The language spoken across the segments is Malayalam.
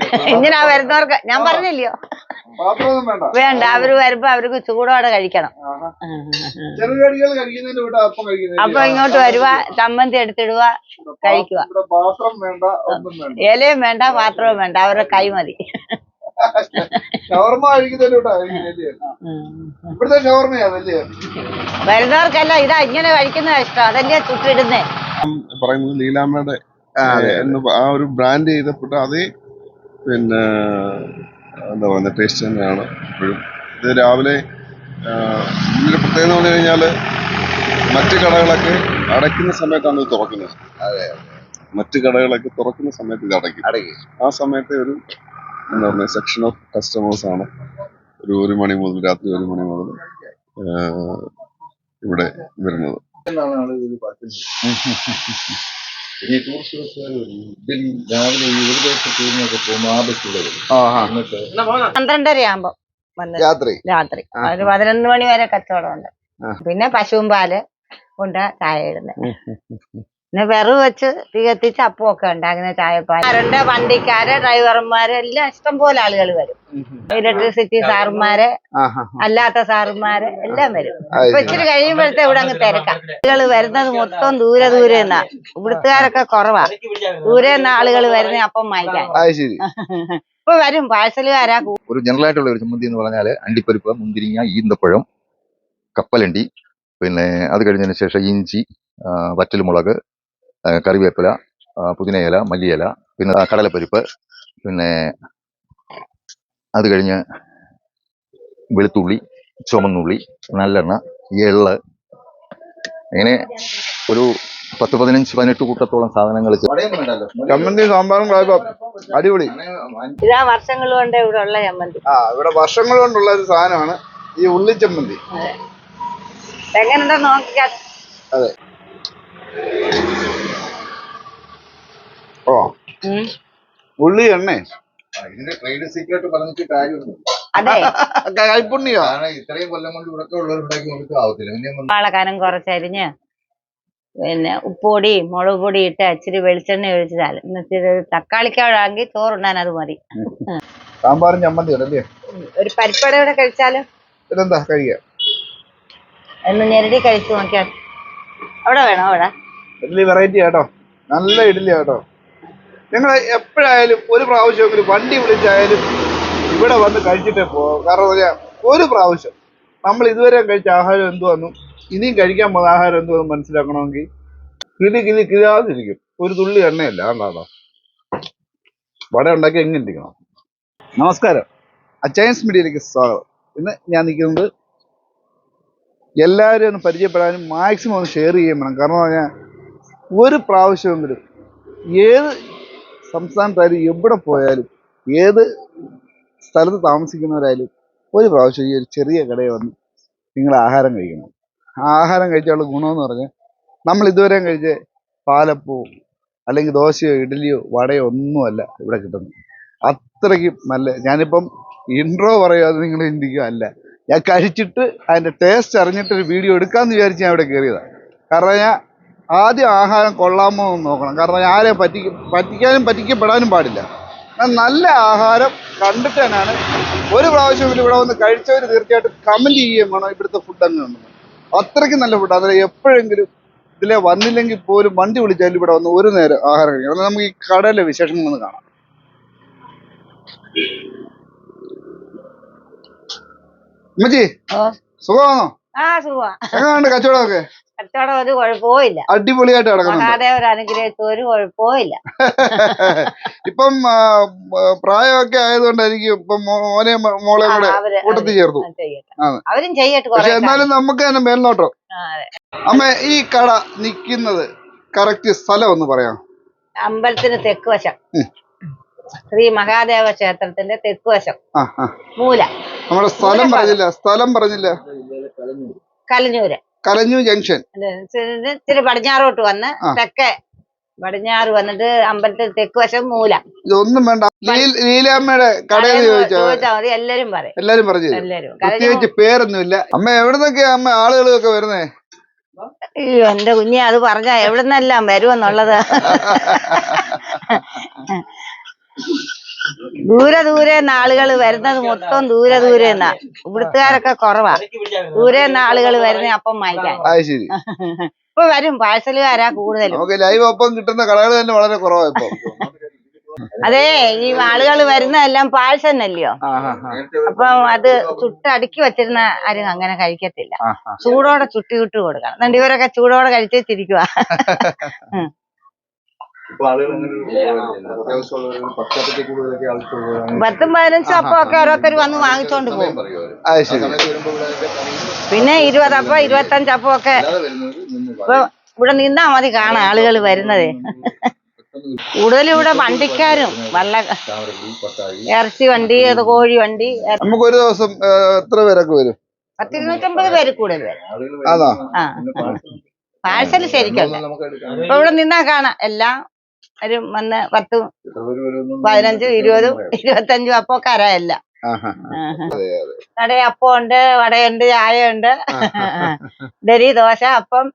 എന്തിനാ വരുന്നവർക്ക്? ഞാൻ പറഞ്ഞില്ലയോ? വേണ്ട. വേണ്ട അവർ വരുമ്പോ അവർക്ക് ചൂടോടെ കഴിക്കണം. അപ്പം ഇങ്ങോട്ട് വരുക ചമ്മന്തി എടുത്തിടുക കഴിക്കുക. ഇവിടെ പാത്രം വേണ്ട ഒന്നും വേണ്ട. ഇലയും വേണ്ട പാത്രവും വേണ്ട അവരുടെ കൈ മതി. ഷവർമ കഴിക്കുന്നതിന്റെ ഇവിടുത്തെ ഷവർമയാണല്ലേ വരുന്നവർക്കല്ല ഇതാ ഇങ്ങനെ കഴിക്കുന്നത് ഇഷ്ടം. അതല്ലേ ചുട്ടിടുന്നേ? പറയുന്നത് ലീലാമ്മയുടെ ആ ഒരു ബ്രാൻഡ് ചെയ്തപ്പെട്ട അതേ പിന്നെ എന്താ പറയുക ടേസ്റ്റ് തന്നെയാണ് ഇപ്പോഴും. ഇത് രാവിലെ ഇതിന്റെ ഇതിന്റെ പ്രത്യേകത എന്ന് പറഞ്ഞു കഴിഞ്ഞാൽ മറ്റ് കടകളൊക്കെ അടയ്ക്കുന്ന സമയത്താണ് ഇത് തുറക്കുന്നത്. മറ്റ് കടകളൊക്കെ തുറക്കുന്ന സമയത്ത് ഇത് അടയ്ക്കും. ആ സമയത്തെ ഒരു എന്താ പറയുക സെക്ഷൻ ഓഫ് കസ്റ്റമേഴ്സ് ആണ്. ഒരു ഒരു മണി മുതൽ രാത്രി ഒരു മണി മുതൽ ഇവിടെ വരുന്നത്. പന്ത്രണ്ടരയാകുമ്പോ ടൂറിസ്റ്റ് ബസ്സുകാർ രാവിലെ ഈ ഒരു ദിവസം ടൂറിനൊക്കെ പോകുമ്പോൾ ആ ബസ്സിലൂടെ വരും. എന്നിട്ട് പന്ത്രണ്ടര ആകുമ്പോ വന്ന് രാത്രി? രാത്രി. ഒരു പതിനൊന്ന് മണി വരെ കച്ചവടമുണ്ട് പിന്നെ പശുവും പാൽ കൊണ്ട് ചായ ഇടുന്നത് പിന്നെ വിറവ് വെച്ച് തീ കത്തിച്ച് അപ്പമൊക്കെ ഉണ്ടാക്കുന്ന ചായപ്പാലുണ്ട് വണ്ടിക്കാര് ഡ്രൈവർമാര് എല്ലാം ഇഷ്ടം പോലെ ആളുകൾ വരും. ഇലക്ട്രിസിറ്റി സാറുമാര് അല്ലാത്ത സാറുമാര് എല്ലാം വരും. ഇപ്പൊ ഇച്ചിരി കഴിയുമ്പോഴത്തെ ഇവിടെ അങ്ങ് തിരക്കാം. ആളുകൾ വരുന്നത് മൊത്തം ദൂരെ ദൂരെ നിന്നാ. ഇവിടുത്തുകാരൊക്കെ കുറവാ. ദൂരെ നിന്ന് ആളുകൾ വരുന്ന അപ്പം വാങ്ങിക്കാൻ. അത് ഇപ്പൊ വരും പാഴ്സലുകാരാ. ഒരു ജനറൽ ആയിട്ടുള്ള ഒരു ചമ്മന്തി എന്ന് പറഞ്ഞാൽ അണ്ടിപ്പരിപ്പ് മുന്തിരിങ്ങ ഈന്തപ്പഴം കപ്പലണ്ടി പിന്നെ അത് കഴിഞ്ഞതിന് ശേഷം ഇഞ്ചി വറ്റൽമുളക് കറിവേപ്പില പുതിനയില മല്ലിയില പിന്നെ കടലപ്പരിപ്പ് പിന്നെ അത് കഴിഞ്ഞ് വെളുത്തുള്ളി ചുമന്നുള്ളി നല്ലെണ്ണ എള്ള്. ഇങ്ങനെ ഒരു പത്ത് പതിനഞ്ച് പതിനെട്ട് കൂട്ടത്തോളം സാധനങ്ങൾ ചമ്മന്തി സാമ്പാറും അടിപൊളി. ഇതാ വർഷങ്ങൾ കൊണ്ട് ഇവിടെ ഉള്ള ചമ്മന്തി. ആ ഇവിടെ വർഷങ്ങൾ കൊണ്ടുള്ള ഒരു സാധനമാണ് ഈ ഉള്ളി ചമ്മന്തി. നോക്കിക്കാ. ഓ ഉം. ഉള്ളി എണ്ണേ. ഇതിന്റെ ട്രേഡ് സീക്രട്ട് പറഞ്ഞിട്ട് കാര്യമുണ്ട് അതെ. കൈപ്പുണ്ണിയോ? കാരണം ഇത്രയും കൊല്ലം കൊണ്ട് ഇവിടെ ഉള്ളവരുണ്ടാക്കി നമുക്ക് ആവത്തില്ല. പിന്നെ വാളക്കാനം കുറച്ചരിഞ്ഞ് പിന്നെ ഉപ്പൊടി മുളക് പൊടി ഇട്ട് ഇച്ചിരി വെളിച്ചെണ്ണ ഒഴിച്ചാൽ ഇച്ചിരി തക്കാളിക്കാണെങ്കിൽ ചോറുണ്ണാൻ അത് മതി. സാമ്പാറും ചമ്മന്തി ഒരു ഒരു പരിപ്പടയോടെ കഴിച്ചാലും? ഇതെന്താ കഴിക്കാം? എന്ന് ഞെരടി കഴിച്ചു നോക്കിയാൽ അവിടെ വേണോ അവിടെ? ഇഡ്ഡലി വെറൈറ്റി ആട്ടോ. നല്ല ഇഡ്ഡലി കേട്ടോ നിങ്ങൾ എപ്പോഴായാലും ഒരു പ്രാവശ്യമെങ്കിലും വണ്ടി വിളിച്ചായാലും ഇവിടെ വന്ന് കഴിച്ചിട്ടേ പോകും കാരണം പറയാം ഒരു പ്രാവശ്യം നമ്മൾ ഇതുവരെ കഴിച്ച ആഹാരം എന്തുവന്നും ഇനിയും കഴിക്കാൻ പോകുന്ന ആഹാരം എന്തുവെന്ന് മനസ്സിലാക്കണമെങ്കിൽ കിളി കിളി കിഴാതിരിക്കും ഒരു തുള്ളി എണ്ണയല്ല ആണോ വട ഉണ്ടാക്കി എങ്ങനെ ഇരിക്കണം? നമസ്കാരം. അച്ചയൻസ് മീഡിയയിലേക്ക് സ്വാഗതം. ഇന്ന് ഞാൻ നിൽക്കുന്നത് എല്ലാവരും ഒന്ന് പരിചയപ്പെടാനും മാക്സിമം ഒന്ന് ഷെയർ ചെയ്യാൻ വേണം കാരണം ഞാൻ ഒരു പ്രാവശ്യമെങ്കിലും ഏത് സംസ്ഥാനത്തായാലും എവിടെ പോയാലും ഏത് സ്ഥലത്ത് താമസിക്കുന്നവരായാലും ഒരു പ്രാവശ്യം ഈ ഒരു ചെറിയ കടയിൽ വന്ന് നിങ്ങൾ ആഹാരം കഴിക്കണം. ആഹാരം കഴിച്ചാലുള്ള ഗുണമെന്ന് പറഞ്ഞാൽ നമ്മൾ ഇതുവരെയും കഴിച്ച പാലപ്പവും അല്ലെങ്കിൽ ദോശയോ ഇഡ്ഡലിയോ വടയോ ഒന്നുമല്ല ഇവിടെ കിട്ടുന്നത്. അത്രയ്ക്കും നല്ല ഞാനിപ്പം ഇൻട്രോ പറയാതെ നിങ്ങൾ ചിന്തിക്കുക അല്ല. ഞാൻ കഴിച്ചിട്ട് അതിന്റെ ടേസ്റ്റ് അറിഞ്ഞിട്ട് ഒരു വീഡിയോ എടുക്കാമെന്ന് വിചാരിച്ച് ഞാൻ ഇവിടെ കയറിയതാണ് കാരണം ഞാൻ ആദ്യം ആഹാരം കൊള്ളാമോ എന്ന് നോക്കണം. കാരണം ആരെയും പറ്റി പറ്റിക്കാനും പറ്റിക്കപ്പെടാനും പാടില്ല. നല്ല ആഹാരം കണ്ടിട്ട് തന്നെയാണ് ഒരു പ്രാവശ്യം ഇവിടെ വന്ന് കഴിച്ചവർ തീർച്ചയായിട്ടും കമന്റ് ചെയ്യുകയും വേണം ഇവിടുത്തെ ഫുഡ് അങ്ങനെ ഉണ്ടെന്ന് അത്രയ്ക്ക് നല്ല ഫുഡ് അതിൽ എപ്പോഴെങ്കിലും ഇതിലെ വന്നില്ലെങ്കിൽ പോലും വണ്ടി വിളിച്ചാലും ഇവിടെ വന്ന് ഒരു നേരം ആഹാരം കഴിക്കണം. എന്നാൽ നമുക്ക് ഈ കടയിലെ വിശേഷങ്ങൾ ഒന്ന് കാണാം. അമ്മച്ചി സുഖമാണോ? ആ സുഖ എങ്ങനെയുണ്ട് കച്ചവടമൊക്കെ? കച്ചവടം ഒരു കുഴപ്പവും അടിപൊളിയായിട്ട് നടക്കുന്നുണ്ട്? മഹാദേവൻ അനുഗ്രഹിച്ചു ഒരു കുഴപ്പവും ഇല്ല ഇപ്പം ആ, പ്രായമൊക്കെ ആയതുകൊണ്ടായിരിക്കും ഇപ്പം മോ- മോനെ മ- മോളെ ആ, കൂടെ അവർ കൂട്ടത്തിൽ ചേർത്തു ചെയ്യട്ടെ. ആണ്. അവരും ചെയ്യട്ടെ പക്ഷെ കുറെ എന്നാലും നമുക്ക് തന്നെ മേൽനോട്ടം. അമ്മ ഈ കട നിക്കുന്നത് കറക്റ്റ് സ്ഥലം ഒന്ന് പറയാം അമ്പലത്തിന് തെക്ക് വശം. ഉം. ശ്രീ മഹാദേവ ക്ഷേത്രത്തിന്റെ തെക്ക് വശം ആ ആ. മൂല. നമ്മുടെ സ്ഥലം പറഞ്ഞില്ല സ്ഥലം പറഞ്ഞില്ല. കലഞ്ഞൂര്. കലഞ്ഞു ജംഗ്ഷൻ. ഇച്ചിരി- പടിഞ്ഞാറോട്ട് വന്ന് തെക്കേ പടിഞ്ഞാറ് വന്നിട്ട് അമ്പലത്തിൽ തെക്ക് വശം മൂല. ഇതൊന്നും വേണ്ട. ലീലാമ്മയുടെ കടയിൽ ചോദിച്ചാ ചോദിച്ചാൽ മതി എല്ലാരും പറയും. എല്ലാരും പറഞ്ഞു എല്ലാരും. പ്രത്യേകിച്ച് പേരൊന്നുമില്ല. അമ്മ എവിടുന്നൊക്കെയാ അമ്മ ആളുകളൊക്കെ വരുന്നേ? അയ്യോ എന്റെ കുഞ്ഞെ അത് പറഞ്ഞ എവിടുന്നെല്ലാം വരുമെന്നുള്ളത്. ദൂരെ ദൂരെ ആളുകൾ വരുന്നത് മൊത്തം ദൂരെ ദൂരെ നിന്നാ. ഇവിടുത്തുകാരൊക്കെ കുറവാ. ദൂരെ ആളുകൾ വരുന്ന അപ്പം വാങ്ങിക്കാൻ. ഇപ്പൊ വരും പാഴ്സലുകാരാ കൂടുതലും. ലൈവ് ഒപ്പം കിട്ടുന്ന കടകൾ തന്നെ വളരെ കുറവാ ഇപ്പൊ. അതെ ഈ ആളുകൾ വരുന്നതെല്ലാം പാഴ്സന്നല്ലയോ അപ്പം അത് ചുട്ട് അടുക്കി വെച്ചിരുന്ന ആരും അങ്ങനെ കഴിക്കത്തില്ല. ചൂടോടെ ചുട്ടി വിട്ട് കൊടുക്കണം. എന്നിട്ട് ഇവരൊക്കെ ചൂടോടെ കഴിച്ചിരിക്കുക പത്തും പതിനഞ്ചും അപ്പം ഒക്കെ ഓരോരുത്തർ വന്ന് വാങ്ങിച്ചോണ്ട് പോകും. പിന്നെ ഇരുപതപ്പം ഇരുപത്തഞ്ചപ്പം ഒക്കെ ഇപ്പൊ ഇവിടെ നിന്നാ മതി കാണാൻ ആളുകൾ വരുന്നത്. കൂടുതലും ഇവിടെ വണ്ടിക്കാരും വല്ല ഇറച്ചി വണ്ടി അത് കോഴി വണ്ടി നമുക്ക് ഒരു ദിവസം എത്ര പേരൊക്കെ വരും? പത്തിരുന്നൂറ്റമ്പത് പേര് കൂടുതൽ പാഴ്സൽ ശരിക്കും നമുക്ക് എടുക്കാം ഇപ്പൊ ഇവിടെ നിന്നാ കാണാം. എല്ലാം ഒരു വന്ന് പത്തും പതിനഞ്ചും ഇരുപതും ഇരുപത്തഞ്ചും അപ്പൊ കരയല്ല. കട അപ്പം ഉണ്ട് വടയുണ്ട് ചായയുണ്ട്. ഡലി ദോശ അപ്പം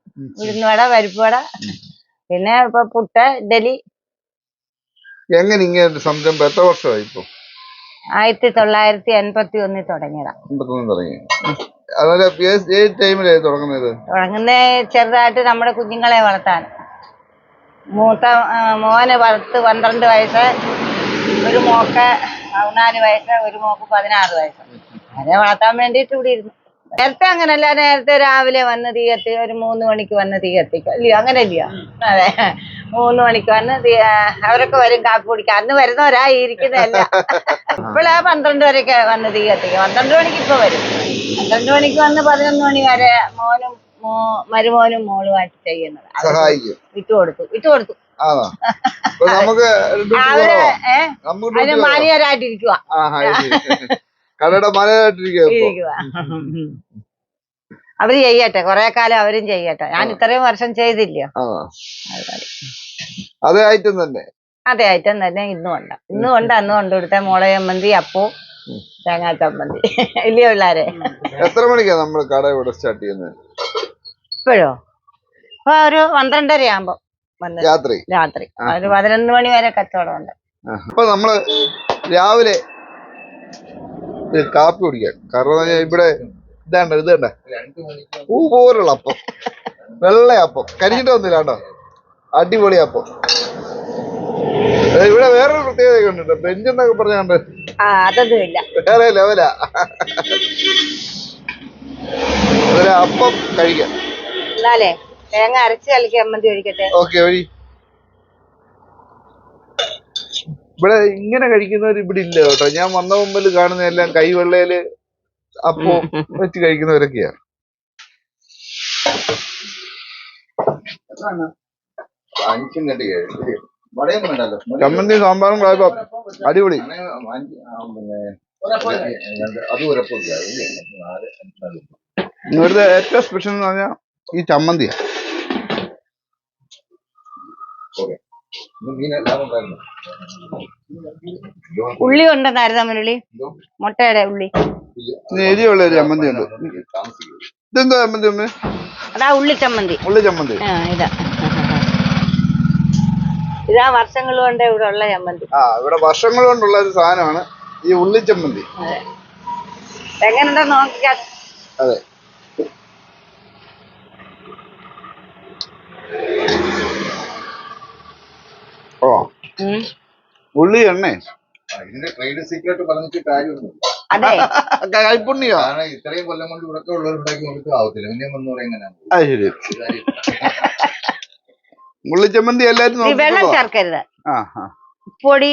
ഉഴുന്നുവട പരിപ്പുവട പിന്നെ ഇപ്പൊ പുട്ട് ഡലി എങ്ങനെ ഇങ്ങനെ സംരംഭം? എത്ര വർഷമായി ഇപ്പൊ? ആയിരത്തി തൊള്ളായിരത്തി എൺപത്തി ഒന്നിൽ തുടങ്ങിയതാ അമ്പത്തൊന്ന് തുടങ്ങി തുടങ്ങുന്നത് ചെറുതായിട്ട് നമ്മുടെ കുഞ്ഞുങ്ങളെ വളർത്താൻ. മൂത്ത മോന് പത്ത് പന്ത്രണ്ട് വയസ്സ് ഒരു മോക്ക് പതിനാല് വയസ്സ് ഒരു മോക്ക് പതിനാറ് വയസ്സ്. അവരെ വളർത്താൻ വേണ്ടിയിട്ട് ഇവിടെ ഇരുന്നു. നേരത്തെ അങ്ങനല്ല നേരത്തെ രാവിലെ വന്ന് തീ കത്തി ഒരു മൂന്ന് മണിക്ക് വന്ന് തീ കത്തിക്കും. ഇല്ലയോ അങ്ങനെ ഇല്ലയോ അതെ. മൂന്ന് മണിക്ക് വന്ന് തീ അവരൊക്കെ വരും കാപ്പി കുടിക്കാൻ. അന്ന് വരുന്നവരാ ഈ ഇരിക്കുന്നതല്ല. ഇപ്പോഴാ പന്ത്രണ്ട് വരെയൊക്കെ വന്ന് തീ കത്തിക്കും. പന്ത്രണ്ട് മണിക്ക് ഇപ്പൊ വരും. പന്ത്രണ്ട് മണിക്ക് വന്ന് പതിനൊന്ന് മണി വരെ മോനും മരുമോനും മോളുമായിട്ട് ചെയ്യുന്നത്. സഹായിക്കും. വിട്ടു കൊടുത്തു വിട്ടു കൊടുത്തു. നമുക്ക് അതിന്. മാനിയരായിട്ടിരിക്കുക കടയുടെ മലയായിട്ടിരിക്കുക അവർ ചെയ്യട്ടെ കൊറേ കാലം അവരും ചെയ്യട്ടെ. ഞാൻ ഇത്രയും വർഷം ചെയ്തില്ലയോ? അതേ ഐറ്റം തന്നെ. അതെ ഐറ്റം തന്നെ ഇന്നും ഉണ്ട്. ഇന്നും ഉണ്ട് അന്നും ഉണ്ട്. ഇവിടുത്തെ മോളെ ചമ്മന്തി അപ്പൂ തേങ്ങാ ചമ്മന്തി. ഇല്ലയോ പിള്ളാരെ? എത്ര മണിക്കാ നമ്മൾ കട ഇവിടെ സ്റ്റാർട്ട് ചെയ്യുന്നത്? ഇപ്പോഴോ? ഇപ്പൊ ഒരു പന്ത്രണ്ടര ആകുമ്പോ രാത്രി. രാത്രി. ഒരു പതിനൊന്ന് മണി വരെ കച്ചവടം ഉണ്ട്. അപ്പൊ നമ്മൾ രാവിലെ കാപ്പി കുടിക്കാൻ കാരണം ഇവിടെ ഇതാണ്ട ഇത് വേണ്ട പൂ പോലുള്ള അപ്പം. വെള്ളയപ്പം കരിഞ്ഞിട്ട് വന്നില്ല കേട്ടോ അടിപൊളി അപ്പം. ഇവിടെ വേറൊരു പ്രത്യേകത ഉണ്ട് ബെഞ്ച് എന്നൊക്കെ പറഞ്ഞാണ്ട് വേറെ ലെവലാ. അപ്പം കഴിക്കാം. എന്നാലേ തേങ്ങ അരച്ച് കലക്കി അമ്മന്തി ഒഴിക്കട്ടെ. ഓക്കെ ഒഴി ഇവിടെ ഇങ്ങനെ കഴിക്കുന്നവർ ഇവിടെ ഇല്ല കേട്ടോ. ഞാൻ വന്ന മുമ്പിൽ കാണുന്ന എല്ലാം കൈവെള്ളയിൽ അപ്പോ വെച്ച് കഴിക്കുന്നവരൊക്കെയാ. കമ്മന്തി ചമ്മന്തി സാമ്പാറും അടിപൊളി. ഇവിടുത്തെ ഏറ്റവും സ്പെഷ്യൽ എന്ന് പറഞ്ഞാൽ ഈ ചമ്മന്തിയാ. ഉള്ളി ഉണ്ടെന്നായിരുന്നു മുരളി? മുട്ടയുടെ ഉള്ളി. നേരിയുള്ള എരിയുള്ള ഒരു ചമ്മന്തി ഉണ്ട്. ഇതെന്താ ചമ്മന്തി അമ്മ? അതാ ഉള്ളി ചമ്മന്തി. ഉള്ളി ചമ്മന്തി. ആ ഇതാ. ഇതാ വർഷങ്ങൾ കൊണ്ട് ഇവിടെ ഉള്ള ചമ്മന്തി. ആ ഇവിടെ വർഷങ്ങൾ കൊണ്ടുള്ള ഒരു സാധനമാണ് ഈ ഉള്ളി ചമ്മന്തി. അതെ. എങ്ങനെയുണ്ടോ നോക്കിക്കാ? അതെ. ഓ. ഉള്ളി എണ്ണേ. ഇതിന്റെ ട്രേഡ് സീക്രട്ട് പറഞ്ഞിട്ട് കാരണം ഇത്രയും കൊല്ലം കൊണ്ട് ആവത്തില്ല. പിന്നെ വന്ന് അത് ശരി. എല്ലാരും വെള്ളം. ചേർക്കരുത്. പൊടി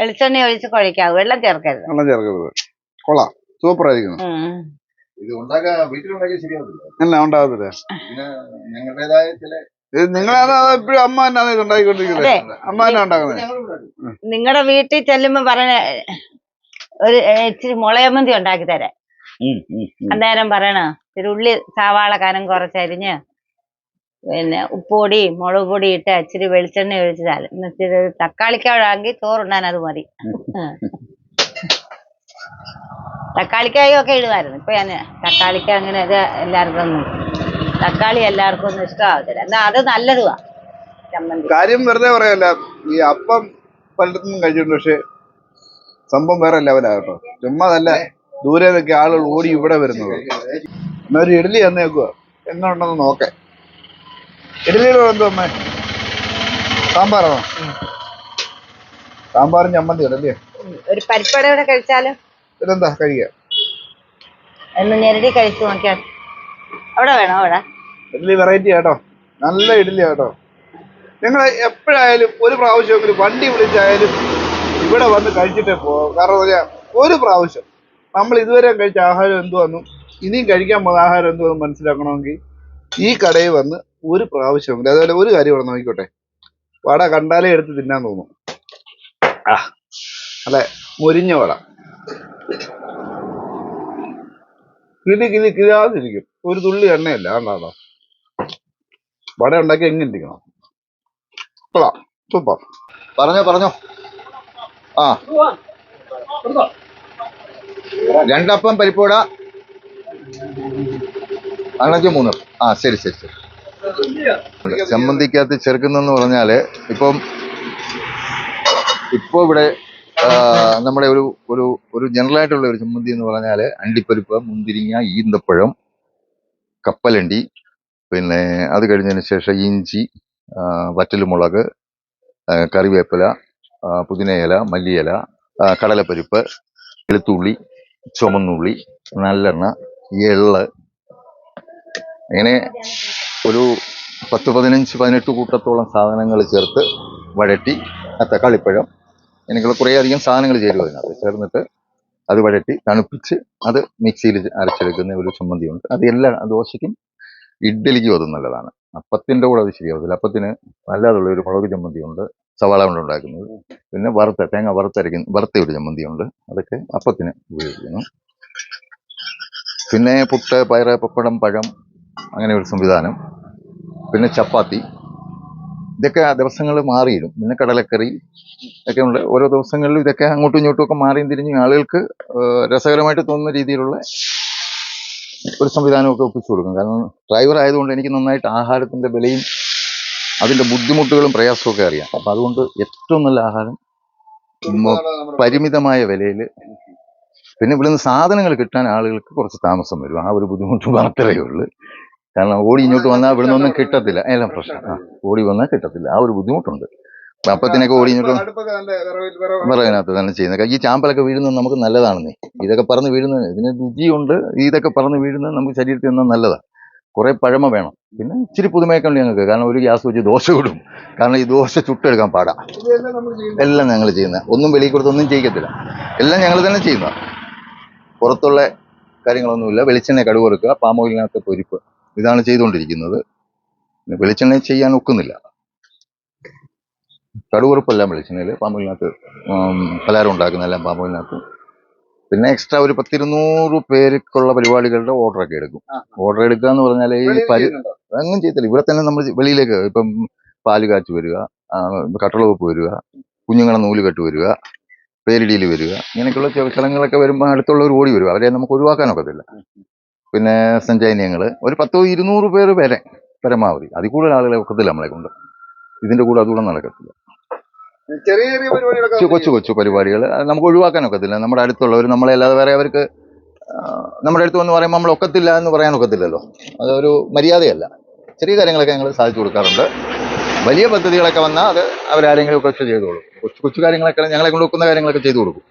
വെളിച്ചെണ്ണ ഒഴിച്ച് കുഴക്കാവൂ വെള്ളം ചേർക്കരുത്. വെള്ളം ചേർക്കരുത്. കൊള്ളാം. സൂപ്പർ ആയിരിക്കുന്നു. ഇത് ഉണ്ടാക്കാൻ വീട്ടിലുണ്ടാക്കിയാൽ ശരിയാവത്തില്ല. അല്ല ഉണ്ടാവത്തില്ല. പിന്നെ ഞങ്ങളുടേതായ ചില നിങ്ങളാണ് എപ്പോഴും അമ്മ തന്നെയാണ് ഇത് ഉണ്ടാക്കിക്കൊണ്ടിരിക്കുന്നത്. അതെ. അമ്മ തന്നെ ഉണ്ടാക്കുന്നത്. നിങ്ങളുടെ വീട്ടിൽ ചെല്ലുമ്പോ പറയണ ഒരു ഇച്ചിരി മുളയമന്തി ഉണ്ടാക്കി തരാം. അന്നേരം പറയണ? ഇച്ചിരി ഉള്ളി സവാള കനം കുറച്ചരിഞ്ഞ് പിന്നെ ഉപ്പുപൊടി മുളക് പൊടി ഇട്ട് ഇച്ചിരി വെളിച്ചെണ്ണ ഒഴിച്ചാൽ ഇത് തക്കാളിക്കാണെങ്കിൽ ചോറുണ്ണാൻ അത് മതി. തക്കാളിക്കായും ഒക്കെ ഇടുമായിരുന്നു. ഇപ്പൊ ഞാൻ തക്കാളിക്ക അങ്ങനെ ഇത് എല്ലാവർക്കും ഒന്നും തക്കാളി എല്ലാവർക്കും ഒന്നും ഇഷ്ടമാവത്തില്ല എന്നാ അത് നല്ലതുവാ. ചമ്മന്തി. കാര്യം വെറുതെ പറയല്ല ഈ അപ്പം പലയിടത്തും കഴിച്ചിട്ടുണ്ട് പക്ഷെ സംഭവം വേറെ ലെവലാ കേട്ടോ. ചുമ്മാ അതല്ല ദൂരെ നിന്നൊക്കെ ആളുകൾ ഓടി ഇവിടെ വരുന്നത്. എന്നാ ഒരു ഇഡ്ഡലി തന്നേക്കുക എങ്ങനെ ഉണ്ടെന്ന് നോക്കേ. ഇഡ്ഡലിയുടെ എന്തോ അമ്മേ? സാമ്പാറാണോ? സാമ്പാറും ചമ്മന്തി ഇടല്ലേ ഒരു പരിപ്പടെ കഴിച്ചാലും? ഇതെന്താ കഴിക്കാം ഒന്ന് ഞെരടി കഴിച്ചു നോക്കിയാൽ അവിടെ വേണോ അവിടെ? ഇഡ്ഡലി വെറൈറ്റി ആട്ടോ. നല്ല ഇഡ്ഡലി ആട്ടോ. നിങ്ങൾ എപ്പോഴായാലും ഒരു പ്രാവശ്യമെങ്കിലും വണ്ടി വിളിച്ചായാലും ഇവിടെ വന്ന് കഴിച്ചിട്ടേ പോകാം കാരണം പറയാ ഒരു പ്രാവശ്യം നമ്മൾ ഇതുവരെ കഴിച്ച ആഹാരം എന്തുവന്നും ഇനിയും കഴിക്കാൻ പോകുന്ന ആഹാരം എന്തുവെന്ന് മനസ്സിലാക്കണമെങ്കിൽ ഈ കടയിൽ വന്ന് ഒരു പ്രാവശ്യമെങ്കിലും അതുപോലെ ഒരു കാര്യം ഇവിടെ നോക്കിക്കോട്ടെ. വട കണ്ടാലേ എടുത്ത് തിന്നാൻ തോന്നും. ആ അല്ലെ? മുരിഞ്ഞ വട. കിളി കിളി കിളിയാതിരിക്കും ഒരു തുള്ളി എണ്ണയല്ല കണ്ടാണോ? വട ഉണ്ടാക്കി എങ്ങനെ ഇരിക്കണം? സൂപ്പർ പറഞ്ഞോ പറഞ്ഞോ. ആ. രണ്ടപ്പം പരിപ്പൂട അങ്ങനെ മൂന്ന്. ആ ശരി ശരി ശരി. ചമ്മന്തിക്കകത്ത് ചേർക്കുന്നെന്ന് പറഞ്ഞാൽ ഇപ്പം ഇപ്പോൾ ഇവിടെ നമ്മുടെ ഒരു ഒരു ഒരു ജനറലായിട്ടുള്ള ഒരു ചമ്മന്തി എന്ന് പറഞ്ഞാൽ അണ്ടിപ്പരിപ്പ് മുന്തിരിങ്ങ ഈന്തപ്പഴം കപ്പലണ്ടി പിന്നെ അത് കഴിഞ്ഞതിന് ശേഷം ഇഞ്ചി വറ്റലുമുളക് കറിവേപ്പില പുതിനയില മല്ലിയില കടലപ്പരിപ്പ് വെളുത്തുള്ളി ചുമന്നുള്ളി നല്ലെണ്ണ എള്ള്. ഇങ്ങനെ ഒരു പത്ത് പതിനഞ്ച് പതിനെട്ട് കൂട്ടത്തോളം സാധനങ്ങൾ ചേർത്ത് വഴറ്റി തക്കാളിപ്പഴം എനിക്കുള്ള കുറേയധികം സാധനങ്ങൾ ചേരും അതിനകത്ത് ചേർന്നിട്ട്. അത് വഴറ്റി തണുപ്പിച്ച് അത് മിക്സിയിൽ അരച്ചെടുക്കുന്ന ഒരു ചമ്മന്തിയുണ്ട്. അത് എല്ലാ ദോശയ്ക്കും ഇഡ്ഡലിക്കും അത് നല്ലതാണ്. അപ്പത്തിന്റെ കൂടെ അത് ശരിയാവത്തില്ല. അപ്പത്തിന് നല്ലതുള്ള ഒരു മുളക് ചമ്മന്തിയുണ്ട് സവാള കൊണ്ട് ഉണ്ടാക്കുന്നത്. പിന്നെ വറുത്ത തേങ്ങ വറുത്തരയ്ക്കുന്ന വറുത്ത ഒരു ചമ്മന്തിയുണ്ട്. അതൊക്കെ അപ്പത്തിന് ഉപയോഗിക്കുന്നു. പിന്നെ പുട്ട് പയറ് പപ്പടം പഴം അങ്ങനെ ഒരു സംവിധാനം. പിന്നെ ചപ്പാത്തി. ഇതൊക്കെ ദിവസങ്ങൾ മാറിയിടും. പിന്നെ കടലക്കറി ഒക്കെ ഉണ്ട് ഓരോ ദിവസങ്ങളിലും ഇതൊക്കെ അങ്ങോട്ടും ഇങ്ങോട്ടും ഒക്കെ മാറിയും തിരിഞ്ഞ് ആളുകൾക്ക് രസകരമായിട്ട് തോന്നുന്ന രീതിയിലുള്ള ഒരു സംവിധാനമൊക്കെ ഒപ്പിച്ചു കൊടുക്കും. കാരണം ഡ്രൈവർ ആയതുകൊണ്ട് എനിക്ക് നന്നായിട്ട് ആഹാരത്തിന്റെ വിലയും അതിന്റെ ബുദ്ധിമുട്ടുകളും പ്രയാസവും ഒക്കെ അറിയാം. അപ്പം അതുകൊണ്ട് ഏറ്റവും നല്ല ആഹാരം പരിമിതമായ വിലയിൽ പിന്നെ ഇവിടുന്ന് സാധനങ്ങൾ കിട്ടാൻ ആളുകൾക്ക് കുറച്ച് താമസം വരും. ആ ഒരു ബുദ്ധിമുട്ട് മാത്രമേ ഉള്ളൂ. കാരണം ഓടി ഇങ്ങോട്ട് വന്നാൽ ഇവിടെ നിന്നൊന്നും കിട്ടത്തില്ല. എല്ലാം പ്രശ്നം. ആ ഓടി വന്നാൽ കിട്ടത്തില്ല. ആ ഒരു ബുദ്ധിമുട്ടുണ്ട്. അപ്പൊ അപ്പത്തിനൊക്കെ ഓടി ഇങ്ങോട്ട് വിറകിനകത്ത് തന്നെ ചെയ്യുന്നത്. ഈ ചാമ്പലൊക്കെ വീഴുന്നത് നമുക്ക് നല്ലതാണെന്നേ. ഇതൊക്കെ പറന്ന് വീഴുന്നത് ഇതിന് രുചിയുണ്ട്. ഇതൊക്കെ പറന്ന് വീഴുന്നത് നമുക്ക് ശരീരത്തിൽ നിന്നും നല്ലതാണ് കുറെ പഴമ വേണം. പിന്നെ ഇച്ചിരി പുതുമയൊക്കെ ഉണ്ട് ഞങ്ങൾക്ക്. കാരണം ഒരു ഗ്യാസ് വെച്ച് ദോശ കൂടും കാരണം ഈ ദോശ ചുട്ടെടുക്കാൻ പാടാ. എല്ലാം ഞങ്ങൾ ചെയ്യുന്ന ഒന്നും വെളിയിൽ കൊടുത്തൊന്നും ചെയ്യത്തില്ല ചെയ്യിക്കത്തില്ല. എല്ലാം ഞങ്ങൾ തന്നെ ചെയ്യുന്ന പുറത്തുള്ള കാര്യങ്ങളൊന്നുമില്ല. വെളിച്ചെണ്ണ കടുവറുക്കുക പാമോയിലിനകത്ത് പൊരിപ്പ്. ഇതാണ് ചെയ്തുകൊണ്ടിരിക്കുന്നത്. വെളിച്ചെണ്ണ ചെയ്യാൻ ഒക്കുന്നില്ല. കടുകുറുപ്പെല്ലാം വെളിച്ചെണ്ണയിൽ പാമ്പിനകത്ത് പലഹാരം ഉണ്ടാക്കുന്ന എല്ലാം പാമ്പിനകത്ത് പിന്നെ എക്സ്ട്രാ ഒരു പത്തിരുന്നൂറ് പേർക്കുള്ള പരിപാടികളുടെ ഓർഡർ ഒക്കെ എടുക്കും. ഓർഡർ എടുക്കുക എന്ന് പറഞ്ഞാൽ ഈ പരി? അങ്ങനെ ചെയ്തില്ല ഇവിടെ തന്നെ നമ്മൾ വെളിയിലേക്ക് ഇപ്പം പാൽ കാച്ചു വരിക കട്ടളവെപ്പ് വരിക കുഞ്ഞുങ്ങളെ നൂൽ കെട്ട് വരിക പേരിടിയിൽ വരിക ഇങ്ങനെയൊക്കെയുള്ള സ്ഥലങ്ങളൊക്കെ വരുമ്പോൾ അടുത്തുള്ളവർ ഓടി വരും. അവരെ നമുക്ക് ഒഴിവാക്കാനൊക്കത്തില്ല പിന്നെ സഞ്ചൈന്യങ്ങൾ ഒരു പത്തോ ഇരുന്നൂറ് പേര് വരെ പരമാവധി. അതിൽ കൂടുതൽ ആളുകളെ ഒക്കത്തില്ല നമ്മളെ കൊണ്ട്. ഇതിന്റെ കൂടെ അതുകൂടെ നടക്കത്തില്ല. ചെറിയ ചെറിയ പരിപാടികളൊക്കെ കൊച്ചു കൊച്ചു കൊച്ചു പരിപാടികൾ നമുക്ക് ഒഴിവാക്കാനൊക്കത്തില്ല നമ്മുടെ അടുത്തുള്ളവർ നമ്മളെ അല്ലാതെ വേറെ അവർക്ക് നമ്മുടെ അടുത്ത് വന്ന് പറയുമ്പോൾ നമ്മൾ ഒക്കത്തില്ല എന്ന് പറയാൻ ഒക്കത്തില്ലല്ലോ. അതൊരു മര്യാദയല്ല. ചെറിയ കാര്യങ്ങളൊക്കെ ഞങ്ങൾ സാധിച്ചു കൊടുക്കാറുണ്ട്. വലിയ പദ്ധതികളൊക്കെ വന്നാൽ അത് അവരാരെങ്കിലും ഒക്കെ ചെയ്തോളും. കൊച്ചു കൊച്ചു കാര്യങ്ങളൊക്കെ ഞങ്ങളെ കൊണ്ട് ഒക്കുന്ന കാര്യങ്ങളൊക്കെ ചെയ്തു കൊടുക്കും.